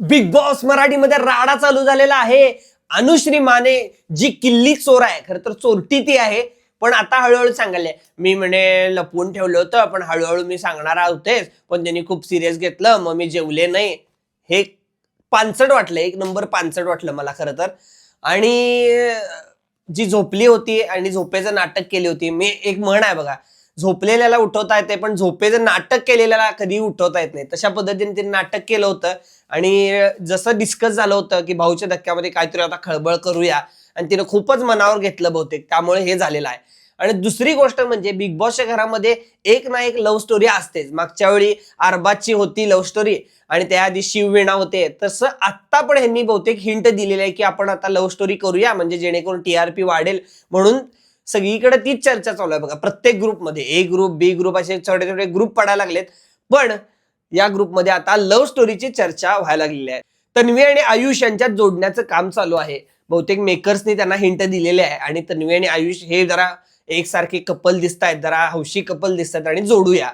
Big boss मराठीमध्ये राडा चालू झालेला आहे. अनुश्री माने जी किल्ली चोर आहे. खरं तर चोरटी ती आहे. पण आता हळूहळू सांगायला. मी म्हणे लपवून ठेवलं होतं पण हळूहळू मी सांगणार होतेच. पण त्यांनी खूप सिरियस घेतलं मग मी जेवले नाही. हे पानसट वाटलं एक नंबर पानसट वाटलं मला खरं तर. आणि जी झोपली होती आणि झोपेचं नाटक केली होती मी एक म्हण आहे बघा. झोपलेल्याला उठवता येते पण झोपेचं नाटक केलेल्याला कधी उठवता येत नाही. तशा पद्धतीने तिने नाटक केलं होतं. आणि जसं डिस्कस झालं होतं की भाऊच्या धक्क्यामध्ये काहीतरी आता खळबळ करूया आणि तिनं खूपच मनावर घेतलं बहुतेक. त्यामुळे हे झालेलं आहे. आणि दुसरी गोष्ट म्हणजे बिग बॉसच्या घरामध्ये एक ना एक लव्ह स्टोरी असतेच. मागच्या वेळी अरबाजची होती लव्ह स्टोरी आणि त्याआधी शिववीणा होते. तसं आत्ता पण ह्यांनी बहुतेक हिंट दिलेली आहे की आपण आता लव्ह स्टोरी करूया म्हणजे जेणेकरून टीआरपी वाढेल. म्हणून सगळीकडे तीच चर्चा चालू आहे बघा. प्रत्येक ग्रुपमध्ये ए ग्रुप बी ग्रुप असे छोटे छोटे ग्रुप पडायला लागलेत. पण या ग्रुपमध्ये आता लव्ह स्टोरीची चर्चा व्हायला लागलेली आहे. तन्वी आणि आयुष यांच्यात जोडण्याचं काम चालू आहे. बहुतेक मेकर्सनी त्यांना हिंट दिलेले आहे. आणि तन्वी आणि आयुष हे जरा एकसारखे कपल दिसत आहेत जरा हौशी कपल दिसत आहेत आणि जोडूया.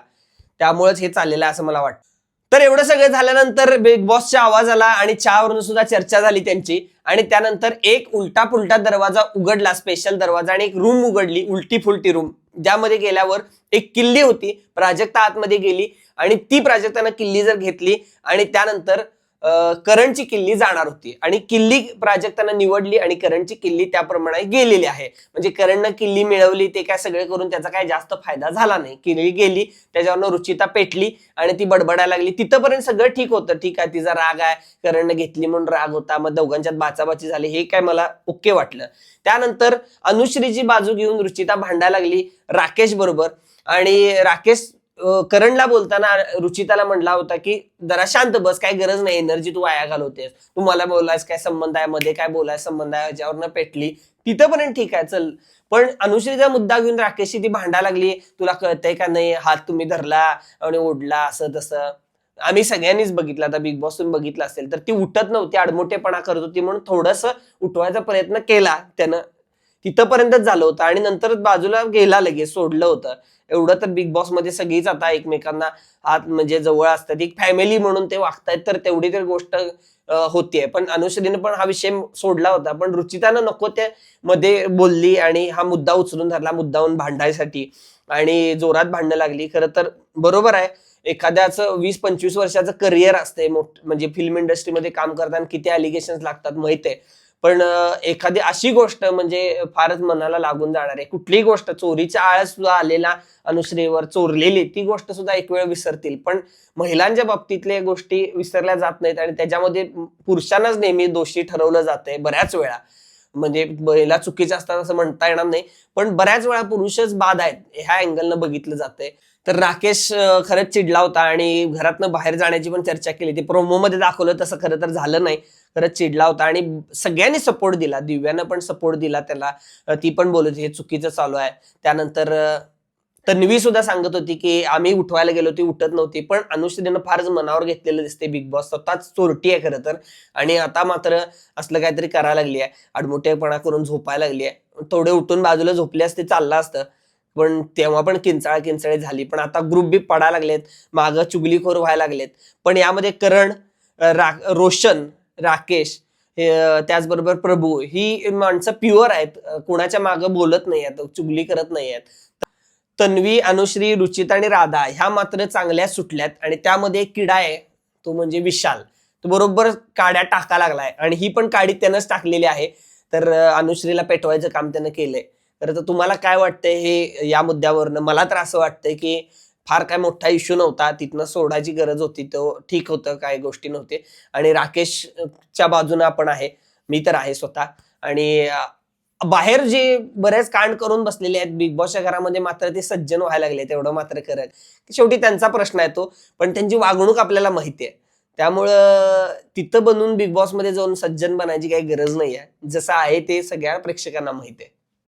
त्यामुळेच हे चाललेलं आहे असं मला वाटतं. तर एवढं सगळं झाल्यानंतर बिग बॉसचा आवाज आला आणि चहावरून सुद्धा चर्चा झाली त्यांची. आणि त्यानंतर एक उलटा पुलटा दरवाजा उघडला स्पेशल दरवाजा आणि एक रूम उघडली उलटी फुलटी रूम ज्यामध्ये गेल्यावर एक किल्ली होती. प्राजक्ता आतमध्ये गेली आणि ती प्राजक्तानं किल्ली जर घेतली आणि त्यानंतर करणची किल्ली जाणार होती. आणि किल्ली प्राजक्तानं निवडली आणि करणची किल्ली त्याप्रमाणे गेलेली आहे. म्हणजे करणनं किल्ली मिळवली ते काय सगळे करून त्याचा काय जास्त फायदा झाला नाही. किल्ली गेली त्याच्यावरनं रुचिता पेटली आणि ती बडबडायला लागली. तिथंपर्यंत सगळं ठीक होतं. ठीक आहे तिचा राग आहे. करणनं घेतली म्हणून राग होता. मग दोघांच्यात बाचाबाची झाली हे काय मला ओके वाटलं. त्यानंतर अनुश्रीची बाजू घेऊन रुचिता भांडायला लागली राकेश बरोबर. आणि राकेश करणला बोलताना रुचिताला म्हटला होता की जरा शांत बस काय गरज नाही एनर्जी तू वाया घालवतेस. तू मला बोलायस काय संबंध आहे मध्ये काय बोलाय संबंध आहे याच्यावरनं पेटली. तिथंपर्यंत ठीक आहे चल. पण अनुश्रीचा मुद्दा घेऊन राकेशची ती भांडा लागली. तुला कळतंय का नाही? हात तुम्ही धरला आणि ओढला असं तसं. आम्ही सगळ्यांनीच बघितलं. आता बिग बॉसून बघितलं असेल तर ती उठत नव्हती आडमोठेपणा करत होती म्हणून थोडस उठवायचा प्रयत्न केला त्यानं. तिथंपर्यंतच झालं होतं आणि नंतर बाजूला गेला लगेच सोडलं होतं. एवढं तर बिग बॉसमध्ये सगळीच आता एकमेकांना आत म्हणजे जवळ असतात. एक फॅमिली म्हणून ते वागतायत तर तेवढी तर गोष्ट होतीये. पण अनुश्रीनं पण हा विषय सोडला होता. पण रुचितानं नको त्या मध्ये बोलली आणि हा मुद्दा उचलून धरला मुद्दाहून भांडायसाठी. आणि जोरात भांडणं लागली. खरं तर बरोबर आहे. एखाद्याचं वीस पंचवीस वर्षाचं करिअर असते म्हणजे फिल्म इंडस्ट्रीमध्ये काम करताना किती अलिगेशन लागतात माहीत आहे. पण एखादी अशी गोष्ट म्हणजे फारच मनाला लागून जाणार आहे. कुठलीही गोष्ट चोरीच्या आळस सुद्धा आलेला अनुश्रीवर चोरलेली ती गोष्ट सुद्धा एक वेळ विसरतील. पण महिलांच्या बाबतीतल्या गोष्टी विसरल्या जात नाहीत आणि त्याच्यामध्ये पुरुषांनाच नेहमी दोषी ठरवलं जातंय बऱ्याच वेळा. म्हणजे महिला चुकीच्या असतात असं म्हणता येणार नाही. पण बऱ्याच वेळा पुरुषच बाद आहेत. ह्या अँगलनं बघितलं जातंय. तर राकेश खरंच चिडला होता आणि घरातनं बाहेर जाण्याची पण चर्चा केली ती प्रोमो मध्ये दाखवलं तसं खरं तर झालं नाही. खरंच चिडला होता आणि सगळ्यांनी सपोर्ट दिला. दिव्यानं पण सपोर्ट दिला त्याला. ती पण बोलत हे चुकीचं चालू आहे. त्यानंतर तन्वी सुद्धा सांगत होती की आम्ही उठवायला गेलो ती उठत नव्हती. पण अनुश्रीनं फारच मनावर घेतलेलं दिसते बिग बॉस स्वतःच चोरटी आहे खरं तर. आणि आता मात्र असलं काहीतरी करायला लागली आहे. आडमोठेपणा करून झोपायला लागली आहे. थोडे उठून बाजूला झोपले असते चाललं असतं. पण तेव्हा पण किंचाळ किंचाळी झाली. पण आता ग्रुप बी पडायला लागलेत. मागं चुगलीखोर व्हायला लागलेत. पण यामध्ये करण रा रोशन राकेश त्याचबरोबर प्रभू ही माणसं प्युअर आहेत. कुणाच्या कोणाच्या मागं बोलत नाही आहेत चुगली करत नाही आहेत तन्वी अनुश्री रुचिता आणि राधा ह्या मात्र चांगल्या सुटल्यात आणि त्यामध्ये एक किडा आहे तो म्हणजे विशाल. तो बरोबर काड्या टाका लागलाय आणि ही पण काडी त्यानंच टाकलेली आहे. तर अनुश्रीला पेटवायचं काम त्यानं केलंय. तर तुम्हाला काय वाटतंय हे या मुद्द्यावरनं? मला तर असं वाटतंय की फार काय मोठा इश्यू नव्हता. तिथनं सोडायची गरज होती तो ठीक होतं काय गोष्टी नव्हते. आणि राकेशच्या बाजूनं आपण आहे. मी तर आहे स्वतः. आणि बाहेर जे बरेच कांड करून बसलेले आहेत बिग बॉसच्या घरामध्ये मात्र ते सज्जन व्हायला लागले तेवढं मात्र करत शेवटी त्यांचा प्रश्न येतो पण त्यांची वागणूक आपल्याला माहिती आहे. त्यामुळं तिथं बनून बिग बॉसमध्ये जाऊन सज्जन बनायची काही गरज नाही आहे जसं आहे ते सगळ्या प्रेक्षकांना माहिती आहे.